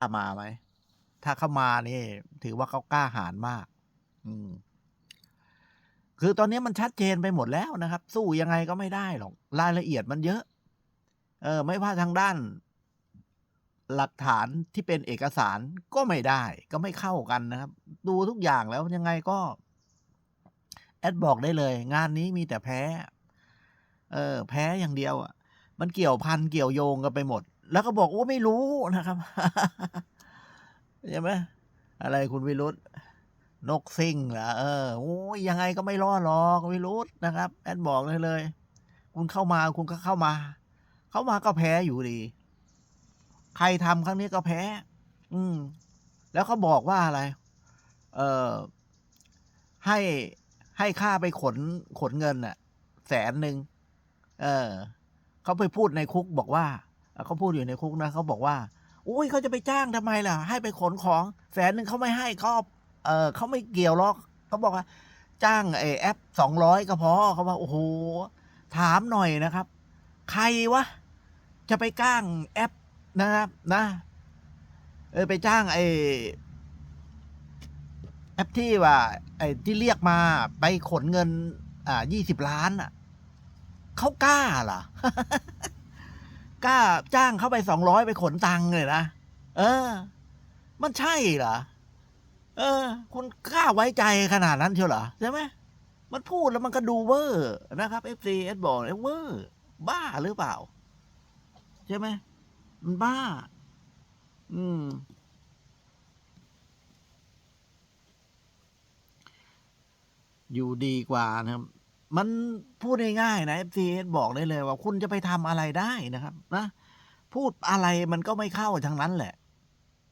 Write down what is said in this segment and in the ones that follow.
้ามาไหม ถ้าเข้ามานี่ ถือว่าเขากล้าหาญมาก อืม คือตอนนี้มันชัดเจนไปหมดแล้วนะครับ สู้ยังไงก็ไม่ได้หรอก รายละเอียดมันเยอะ เออ ไม่ว่าทางด้าน หลักฐานที่เป็นเอกสารก็ไม่ได้ ก็ไม่เข้ากันนะครับ ดูทุกอย่างแล้วยังไงก็ แอดบอกได้เลย งานนี้มีแต่แพ้ เออ แพ้อย่างเดียวอะ มันเกี่ยวพันเกี่ยวโยงกันไปหมด แล้วก็บอกว่าไม่รู้นะครับใช่ไหมอะไรคุณวิรุธนกซิ่งเหรอเออโอ้ยยังไงก็ไม่รอดหรอกวิรุธนะครับ แอดบอกเลยเลย คุณเข้ามาคุณก็เข้ามา เข้ามาก็แพ้อยู่ดี ใครทำครั้งนี้ก็แพ้ อืม แล้วเขาบอกว่าอะไร เออให้ให้ค่าไปขนขนเงินน่ะแสนหนึ่งเออเขาไปพูดในคุกบอกว่า เขาพูดอยู่ในคุกนะเขาบอกว่าอุ้ยเขาจะไปจ้างทำไมล่ะ ให้ไปขนของแสนหนึ่งเขาไม่ให้เขาเออเขาไม่เกี่ยวหรอกเขาบอกว่า จ้างไอแอปสองร้อยก็พอเขาว่าโอ้โหถามหน่อยนะครับ ใครวะจะไปจ้างแอปนะครับนะ เออไปจ้างไอแอปที่ว่า ไอ้ที่เรียกมาไปขนเงิน อ่ายี่สิบล้านอะเขากล้าเหรอ กล้าจ้างเขาไปสองร้อยไปขนตังเลยนะ เออ มันใช่เหรอ เออ คุณกล้าไว้ใจขนาดนั้นเชียวเหรอใช่ไหมมันพูดแล้วมันก็ดูเวอร์นะครับเอฟซีเอสบอกเลยเวอร์บ้าหรือเปล่า ใช่ไหมมันบ้า อืม อยู่ดีกว่านะครับ มันพูดง่ายๆนะ FCS บอกได้เลยว่าคุณจะไปทำอะไรได้นะครับ นะ พูดอะไรมันก็ไม่เข้าทั้งนั้นแหละ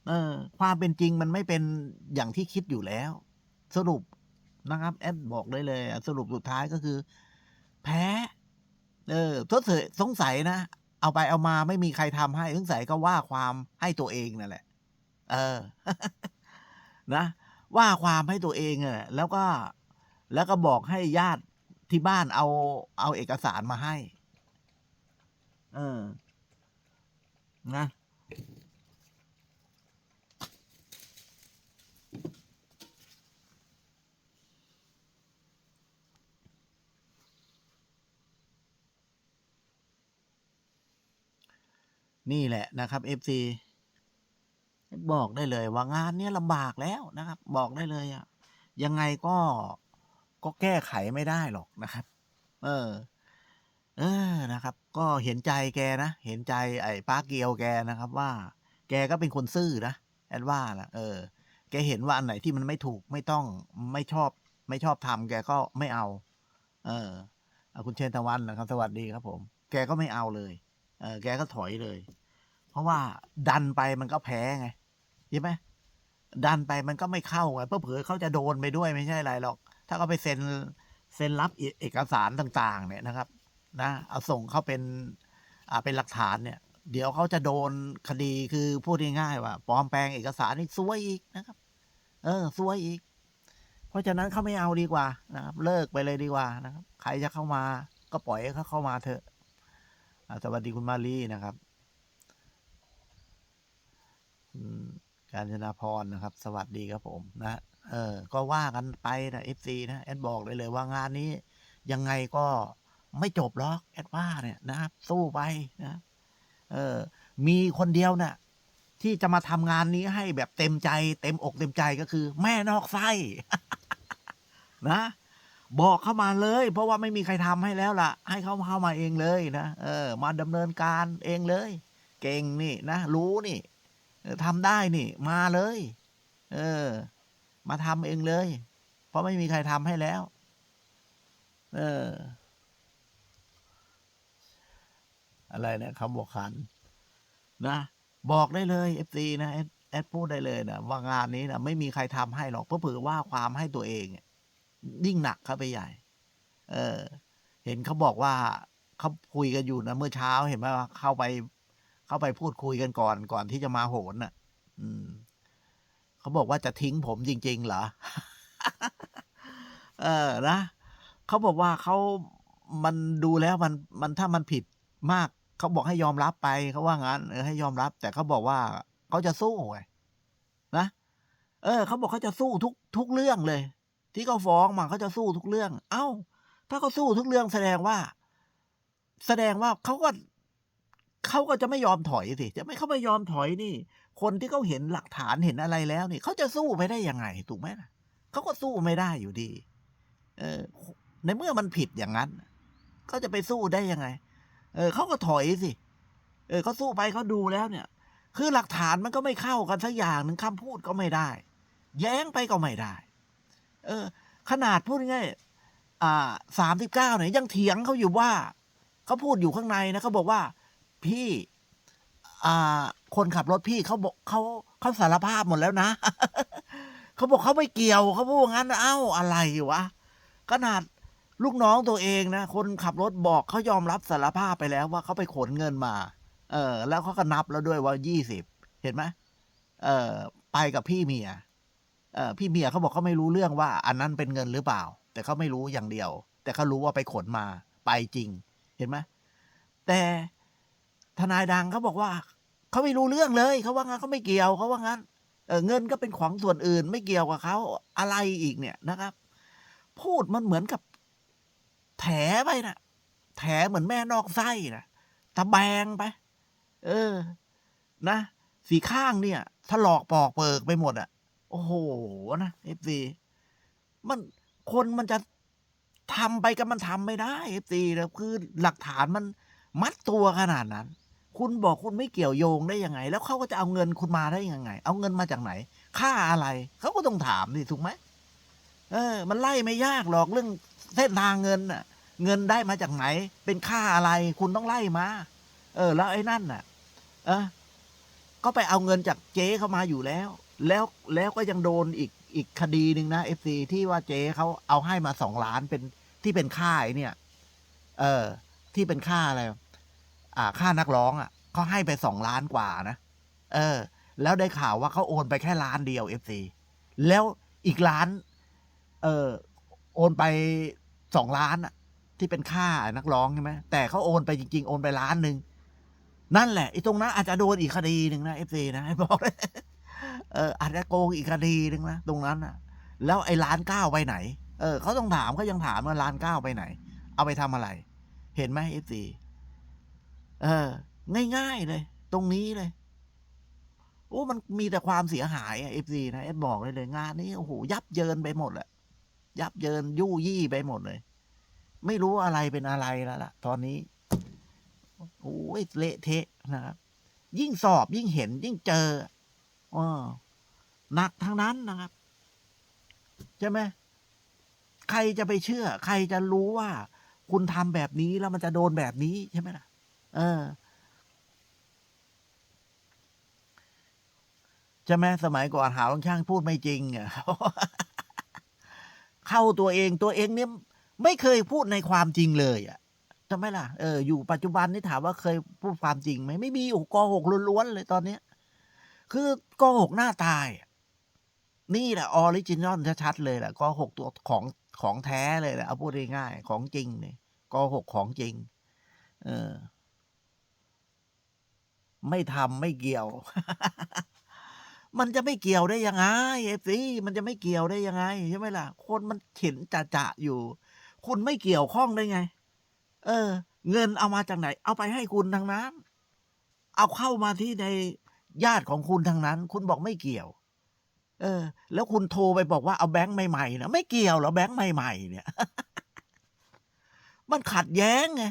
เออ ความเป็นจริงมันไม่เป็นอย่างที่คิดอยู่แล้ว สรุปนะครับ แอดบอกได้เลย สรุปสุดท้ายก็คือ แพ้ เออทดเสยสงสัยนะ เอาไปเอามาไม่มีใครทำให้สงสัยก็ว่าความให้ตัวเองนั่นแหละ เออ นะ ว่าความให้ตัวเองอะแล้วก็แล้วก็บอกให้ญาติ ที่บ้านเอา เอาเอกสารมาให้ เออ นะ นี่แหละนะครับ FC บอกได้เลยว่างานเนี้ยลำบากแล้วนะครับ บอกได้เลยอะยังไงก็ ก็แก้ไขไม่ได้หรอกนะครับ เออ เออนะครับ ก็เห็นใจแกนะ เห็นใจไอ้ป้าเกียวแกนะครับว่า แกก็เป็นคนซื่อนะแอดว่านะเออ แกเห็นว่าอันไหนที่มันไม่ถูกไม่ต้องไม่ชอบ ไม่ชอบทำแกก็ไม่เอา เออคุณเชนตะวันนะครับ สวัสดีครับ ผม แกก็ไม่เอาเลย เออแกก็ถอยเลย เพราะว่าดันไปมันก็แพ้ไงใช่ไหมดันไปมันก็ไม่เข้าไงเพื่อเผื่อเขาจะโดนไปด้วยไม่ใช่อะไรหรอก ถ้าเขาไปเซ็นเซ็นรับเอกสารต่างๆ เนี่ยนะครับ นะเอาส่งเข้าเป็นอ่าเป็นหลักฐานเนี่ย เดี๋ยวเขาจะโดนคดีคือพูดง่ายๆว่าปลอมแปลงเอกสารนี่ซวยอีกนะครับ เออซวยอีก เพราะฉะนั้นเขาไม่เอาดีกว่านะครับ เลิกไปเลยดีกว่านะครับ ใครจะเข้ามาก็ปล่อยให้เขาเข้ามาเถอะสวัสดีคุณมาลีนะครับการจนาพรนะครับ สวัสดีครับผมนะ เออก็ว่ากันไปนะเอฟซีนะ แอดบอกเลยเลยว่างานนี้ยังไงก็ไม่จบหรอกแอดว่าเนี่ยนะครับ สู้ไปนะเออ มีคนเดียวน่ะที่จะมาทำงานนี้ให้แบบเต็มใจ เต็มอกเต็มใจก็คือ แม่นอกไส้นะ บอกเข้ามาเลย เพราะว่าไม่มีใครทำให้แล้วล่ะ ให้เขาเข้ามาเองเลยนะเออ มาดำเนินการเองเลย เก่งนี่นะรู้นี่ทำได้นี่ มาเลย เออ มาทำเองเลย เพราะไม่มีใครทำให้แล้ว เออ อะไรเนี่ยคำบอกขัน นะ บอกได้เลยเอฟซีนะแอดพูดได้เลยนะว่างานนี้นะไม่มีใครทำให้หรอก เพราะเผื่อว่าความให้ตัวเองเนี่ยยิ่งหนักเข้าไปใหญ่ เออ เห็นเขาบอกว่าเขาคุยกันอยู่นะเมื่อเช้าเห็นไหมว่าเข้าไป เข้าไปพูดคุยกันก่อนก่อนที่จะมาโหนน่ะ อืม เขาบอกว่าจะทิ้งผมจริง ๆ เหรอ เออนะเขาบอกว่าเขามันดูแล้วมันมันถ้ามันผิดมาก เขาบอกให้ยอมรับไปเขาว่างั้นเออให้ยอมรับ แต่เขาบอกว่าเขาจะสู้ไงนะเออเขาบอกเขาจะสู้ทุกทุกเรื่องเลย ที่เขาฟ้องมาเขาจะสู้ทุกเรื่อง เอ้า ถ้าเขาสู้ทุกเรื่องแสดงว่า แสดงว่าเขาก็ เขาก็จะไม่ยอมถอยสิจะไม่เขาไม่ยอมถอยนี่ คนที่เขาเห็นหลักฐานเห็นอะไรแล้วนี่เขาจะสู้ไปได้ยังไงถูกไหมเขาก็สู้ไม่ได้อยู่ดี เออ ในเมื่อมันผิดอย่างนั้นเขาจะไปสู้ได้ยังไง เออเขาก็ถอยสิเออเขาสู้ไปเขาดูแล้วเนี่ย คือหลักฐานมันก็ไม่เข้ากันสักอย่างหนึ่งคำพูดก็ไม่ได้ แย้งไปก็ไม่ได้ เออ ขนาดพูดง่ายอ่าสามสิบเก้าเนี่ยยังเถียงเขาอยู่ว่าเขาพูดอยู่ข้างในนะเขาบอกว่า พี่อาคนขับรถพี่เขาบอกเขาเขาสารภาพหมดแล้วนะเขาบอกเขาไม่เกี่ยวเขาพูดงั้นเอ้าอะไรวะขนาดลูกน้องตัวเองนะคนขับรถบอกเขายอมรับสารภาพไปแล้วว่าเขาไปขนเงินมา เออ แล้วเขาก็นับแล้วด้วยว่ายี่สิบเห็นไหมเออไปกับพี่เมียเออพี่เมียเขาบอกเขาไม่รู้เรื่องว่า อันนั้นเป็นเงินหรือเปล่า แต่เขาไม่รู้อย่างเดียว แต่เขารู้ว่าไปขนมาไปจริง เห็นไหมแต่ นายดังเขาบอกว่าเขาไม่รู้เรื่องเลยเขาว่างั้นเขาไม่เกี่ยวเขาว่างั้นเออเงินก็เป็นของส่วนอื่น ไม่เกี่ยวกับเขาอะไรอีกเนี่ยนะครับ พูดมันเหมือนกับแถไปนะแถเหมือนแม่นอกไส้นะตะแบงไป เออ นะสีข้างเนี่ยถลอกปอกเปิกไปหมดอะ่ะ โอ้โหนะเอฟซีมันคนมันจะทำไปก็มันทำไม่ได้เอฟซีนะคือหลักฐานมันมัดตัวขนาดนั้น คุณบอกคุณไม่เกี่ยวโยงได้ยังไง แล้วเขาก็จะเอาเงินคุณมาได้ยังไง เอาเงินมาจากไหน ค่าอะไร เขาก็ต้องถามดิถูกไหมเออ มันไล่ไม่ยากหรอกเรื่องเส้นทางเงินน่ะ เงินได้มาจากไหน เป็นค่าอะไร คุณต้องไล่มา เออ แล้วไอ้นั่นน่ะ เออก็ไปเอาเงินจากเจ๊เข้ามาอยู่แล้ว แล้วแล้วก็ยังโดนอีกอีกคดีหนึ่งนะเอฟซีที่ว่าเจ๊เขาเอาให้มาสองล้านเป็นที่เป็นค่าไอ้เนี่ย เออ ที่เป็นค่าอะไร อ่าค่านักร้องอะเขาให้ไปสองล้านกว่านะ เออ แล้วได้ข่าวว่าเขาโอนไปแค่ล้านเดียวเอฟซีแล้วอีกล้าน เออโอนไปสองล้านอะ ที่เป็นค่านักร้องใช่ไหมแต่เขาโอนไปจริง ๆ โอนไปล้านหนึ่งนั่นแหละไอ้ตรงนั้นอาจจะโดนอีกคดีหนึ่งนะเอฟซีนะให้บอกเลยเอออาจจะโกงอีกคดีหนึ่งนะตรงนั้นอะ แล้วไอ้ล้านเก้าไปไหน เออเขาต้องถามเขายังถามว่าล้านเก้าไปไหน เอาไปทำอะไร เห็นไหมเอฟซี เออ ง่าย ๆ เลย ตรงนี้เลย โอ้มันมีแต่ความเสียหายเอฟซีนะเอฟบอกเลยเลยงานนี้โอ้โหยับเยินไปหมดแหละยับเยินยู่ยี่ไปหมดเลย ไม่รู้อะไรเป็นอะไรแล้วล่ะ ตอนนี้โอ้ยเละเทะนะครับ ยิ่งสอบยิ่งเห็น ยิ่งเจอออหนักทั้งนั้นนะครับใช่ไหมใครจะไปเชื่อ ใครจะรู้ว่า คุณทำแบบนี้แล้วมันจะโดนแบบนี้ใช่ไหมล่ะ เออใช่ไหมสมัยก่อนหาว่าช่างพูดไม่จริงอะเข้าตัวเองตัวเองเนี่ยไม่เคยพูดในความจริงเลยอะใช่ไมล่ะเอออยู่ปัจจุบันนี่ถามว่าเคยพูดความจริงไหมไม่มีโอ้โหกหกล้วนๆเลยตอนเนี้ย คือโกหกหน้าตายนี่แหละออริจินอลชัดๆเลยแหละโกหกตัวของของแท้เลยแหละเอาพูดง่ายๆของจริงเนี่ยโกหกของจริง เออ ไม่ทำไม่เกี่ยว มันจะไม่เกี่ยวได้ยังไงเอฟซีมันจะไม่เกี่ยวได้ยังไงใช่ไหมล่ะ คนมันเห็นจะจะอยู่ คุณไม่เกี่ยวข้องได้ไง เออ เงินเอามาจากไหน เอาไปให้คุณทางนั้น เอาเข้ามาที่ในญาติของคุณทางนั้น คุณบอกไม่เกี่ยว เออ แล้วคุณโทรไปบอกว่าเอาแบงค์ใหม่ๆนะไม่เกี่ยวหรอแบงค์ใหม่ๆเนี่ย มันขัดแย้งไง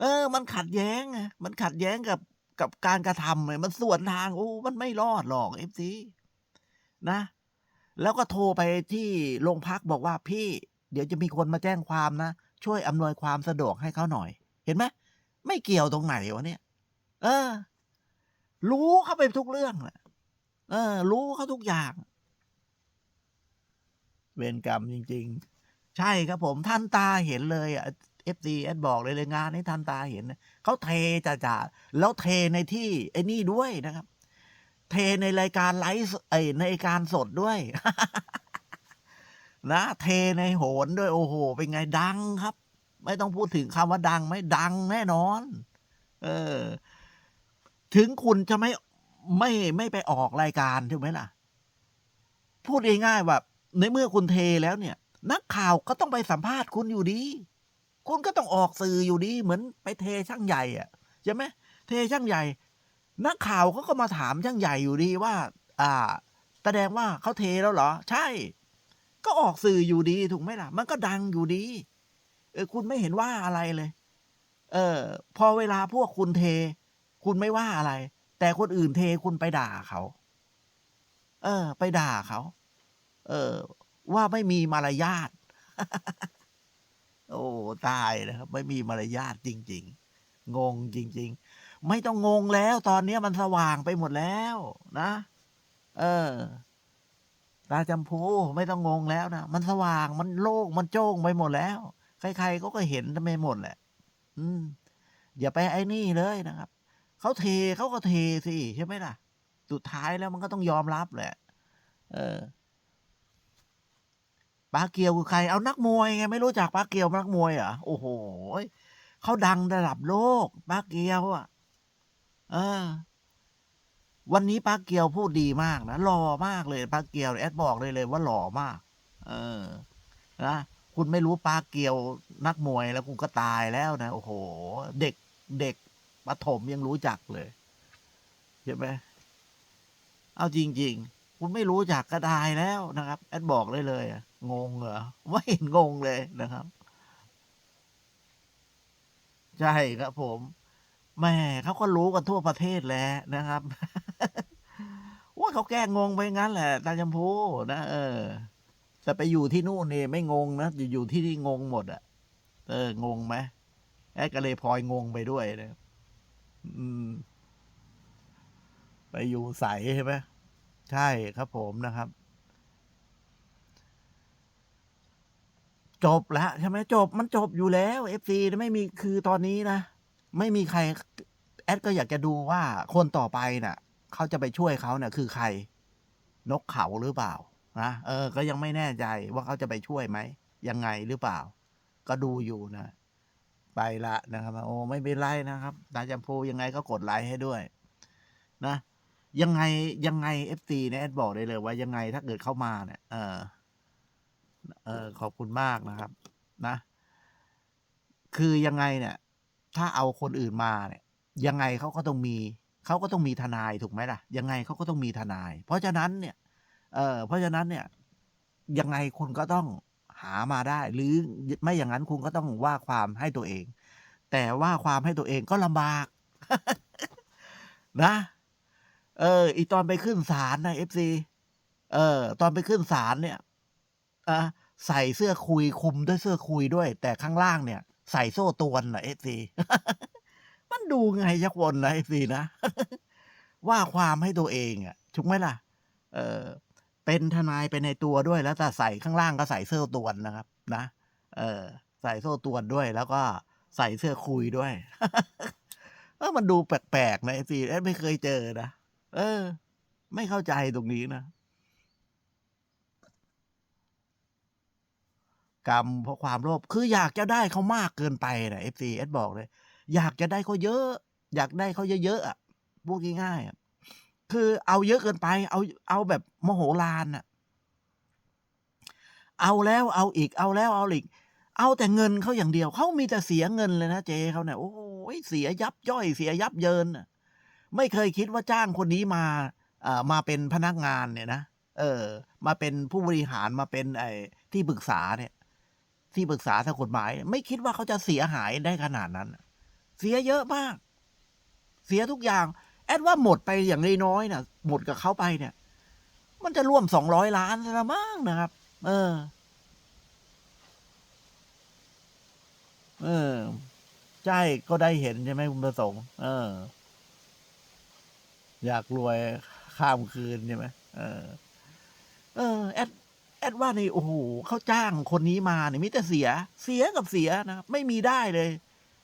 เออ มันขัดแย้งไงมันขัดแย้งกับ กับการกระทำไงมันส่วนทางโอ้มันไม่รอดหรอกเอฟซีนะ แล้วก็โทรไปที่โรงพักบอกว่าพี่ เดี๋ยวจะมีคนมาแจ้งความนะ ช่วยอำนวยความสะดวกให้เขาหน่อย เห็นไหมไม่เกี่ยวตรงไหนวะเนี่ย เออ รู้เข้าไปทุกเรื่องแหละเออ รู้เขาทุกอย่าง เวรกรรมจริง ๆ ใช่ครับผมท่านตาเห็นเลยอะ เอฟซีเอสบอกเลยเลยงานนี้ท่านตาเห็นนะเขาเทจ่าจ่าแล้วเทในที่ไอ้นี่ด้วยนะครับ เทในรายการไลฟ์ไอในการสดด้วย นะเทในโหนด้วยโอ้โห เป็นไงดังครับ ไม่ต้องพูดถึงคำว่าดังไหมดังแน่นอน เออ ถึงคุณจะไม่ไม่ไม่ไปออกรายการถูกไหมล่ะ พูดง่ายๆว่าในเมื่อคุณเทแล้วเนี่ย นักข่าวก็ต้องไปสัมภาษณ์คุณอยู่ดี คุณก็ต้องออกสื่ออยู่ดี เหมือนไปเทช่างใหญ่อะใช่ไหมเทช่างใหญ่ นักข่าวเขาก็มาถามช่างใหญ่อยู่ดีว่า อ่า แสดงว่าเขาเทแล้วเหรอ ใช่ ก็ออกสื่ออยู่ดีถูกไหมล่ะ มันก็ดังอยู่ดี เออ คุณไม่เห็นว่าอะไรเลย เออ พอเวลาพวกคุณเท คุณไม่ว่าอะไร แต่คนอื่นเทคุณไปด่าเขา เออ ไปด่าเขา เออ ว่าไม่มีมารยาท โอ้ตายนะครับ ไม่มีมารยาทจริง ๆ งงจริง ๆ ไม่ต้องงงแล้ว ตอนนี้มันสว่างไปหมดแล้วนะ เออ ตาจำพูไม่ต้องงงแล้วนะ มันสว่างมันโล่งมันโจ้งไปหมดแล้ว ใครๆก็ก็เห็นไปหมดแหละ อืม อย่าไปไอ้นี่เลยนะครับเขาเทเขาก็เทสิใช่ไหมล่ะ สุดท้ายแล้วมันก็ต้องยอมรับแหละ เออ ปาเกียวคือใคร เอานักมวยไงไม่รู้จักปาเกียวนักมวยเหรอโอ้โหเขาดังระดับโลกปาเกียวอะ เออ วันนี้ปาเกียวพูดดีมากนะหล่อมากเลยปาเกียวแอดบอกเลยเลยว่าหล่อมาก เออนะคุณไม่รู้ปาเกียวนักมวยแล้วคุณก็ตายแล้วนะโอ้โห เด็กเด็กประถมยังรู้จักเลยใช่ไหมเอาจริง ๆ คุณไม่รู้จักก็ตายแล้วนะครับ แอดบอกเลยเลยงงเหรอไม่เห็นงงเลยนะครับ ใช่ครับผมแม่เขาก็รู้กันทั่วประเทศแล้วนะครับว่าเขาแก้งงไปงั้นแหละตาจำพูนะเออแต่ไปอยู่ที่นู่นเนี่ยไม่งงนะอยู่อยู่ที่นี่งงหมดอะเอองงไหมแอดก็เลยพลอยงงไปด้วยนะอืม ไปอยู่ใสใช่ไหม ใช่ครับผมนะครับ จบแล้วใช่ไหมจบมันจบอยู่แล้วเอฟซีไม่มีคือตอนนี้นะ ไม่มีใคร แอดก็อยากจะดูว่าคนต่อไปน่ะเขาจะไปช่วยเขาเนี่ยคือใคร นกเขาหรือเปล่านะเออ ก็ยังไม่แน่ใจว่าเขาจะไปช่วยไหมยังไงหรือเปล่า ก็ดูอยู่นะไปละนะครับ โอ้ไม่เป็นไรนะครับตาจำพูยังไงก็กดไลค์ให้ด้วย นะ ยังไงยังไงเอฟซีเนี่ยแอดบอกได้เลยว่ายังไงถ้าเกิดเข้ามาเนี่ย เออเออขอบคุณมากนะครับ นะ คือยังไงเนี่ย ถ้าเอาคนอื่นมาเนี่ย ยังไงเขาก็ต้องมีเขาก็ต้องมีทนายถูกไหมล่ะ ยังไงเขาก็ต้องมีทนาย เพราะฉะนั้นเนี่ย เออเพราะฉะนั้นเนี่ย ยังไงคุณก็ต้องหามาได้ หรือไม่อย่างนั้นคุณก็ต้องว่าความให้ตัวเอง แต่ว่าความให้ตัวเองก็ลำบาก นะ เออ อีตอนไปขึ้นศาลนะเอฟซีเออ ตอนไปขึ้นศาลเนี่ยอะใส่เสื้อคุยคุมด้วยเสื้อคุยด้วย แต่ข้างล่างเนี่ย ใส่โซ่ตวนนะเอฟซีมันดูไงยักวนนะเอฟซีนะว่าความให้ตัวเองอะถูกไหมล่ะ เออ เป็นทนายเป็นในตัวด้วย แล้วแต่ใส่ข้างล่างก็ใส่เสื้อตวนนะครับ นะ เออ ใส่โซ่ตวนด้วย แล้วก็ใส่เสื้อคุยด้วยเออมันดูแปลกๆนะเอฟซีแอดไม่เคยเจอนะ เออ ไม่เข้าใจตรงนี้นะ กรรมเพราะความโลภคืออยากจะได้เขามากเกินไปนะเอฟซีเอสบอกเลย อยากจะได้เขาเยอะ อยากได้เขาเยอะๆอะพูดง่ายๆคือเอาเยอะเกินไป เอาเอาแบบโมโหลานอะ เอาแล้วเอาอีก เอาแล้วเอาอีกเอาแต่เงินเขาอย่างเดียว เขามีแต่เสียเงินเลยนะเจเขาเนี่ยโอ้โหเสียยับย่อยเสียยับเยินน่ะ ไม่เคยคิดว่าจ้างคนนี้มาเอ่อมาเป็นพนักงานเนี่ยนะเออ มาเป็นผู้บริหารมาเป็นไอ้ที่ปรึกษาเนี่ย ที่ปรึกษาทางกฎหมาย ไม่คิดว่าเขาจะเสียหายได้ขนาดนั้น เสียเยอะมาก เสียทุกอย่าง แอดว่าหมดไปอย่างน้อยๆนะหมดกับเขาไปเนี่ย มันจะร่วมสองร้อยล้านแล้วมั้งนะครับ เออ เออ ใช่ก็ได้เห็นใช่ไหมคุณประสงค์ เออ อยากรวยข้ามคืนใช่ไหมเออ เออแอดแอดว่านี่โอ้โหเขาจ้างคนนี้มาเนี่ยมิแต่เสีย เสียกับเสียนะไม่มีได้เลย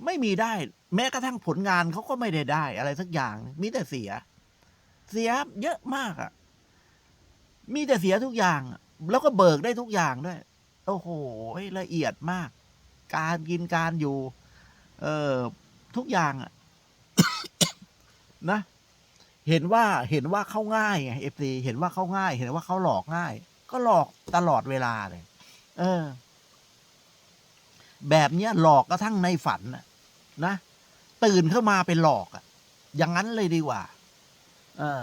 ไม่มีได้ แม้กระทั่งผลงานเขาก็ไม่ได้ได้ อะไรสักอย่างมีแต่เสีย เสียเยอะมากอะ่ะ มีแต่เสียทุกอย่าง แล้วก็เบิกได้ทุกอย่างด้วย โอ้โหละเอียดมาก การกินการอยู่ เออทุกอย่างอะ นะ เห็นว่าเห็นว่าเข้าง่ายไงเอฟซีเห็นว่าเข้าง่าย เห็นว่าเขาหลอกง่าย ก็หลอกตลอดเวลาเลย เออ แบบเนี้ยหลอกกระทั่งในฝันนะนะตื่นเข้ามาเป็นหลอกอะอย่างนั้นเลยดีกว่า เออ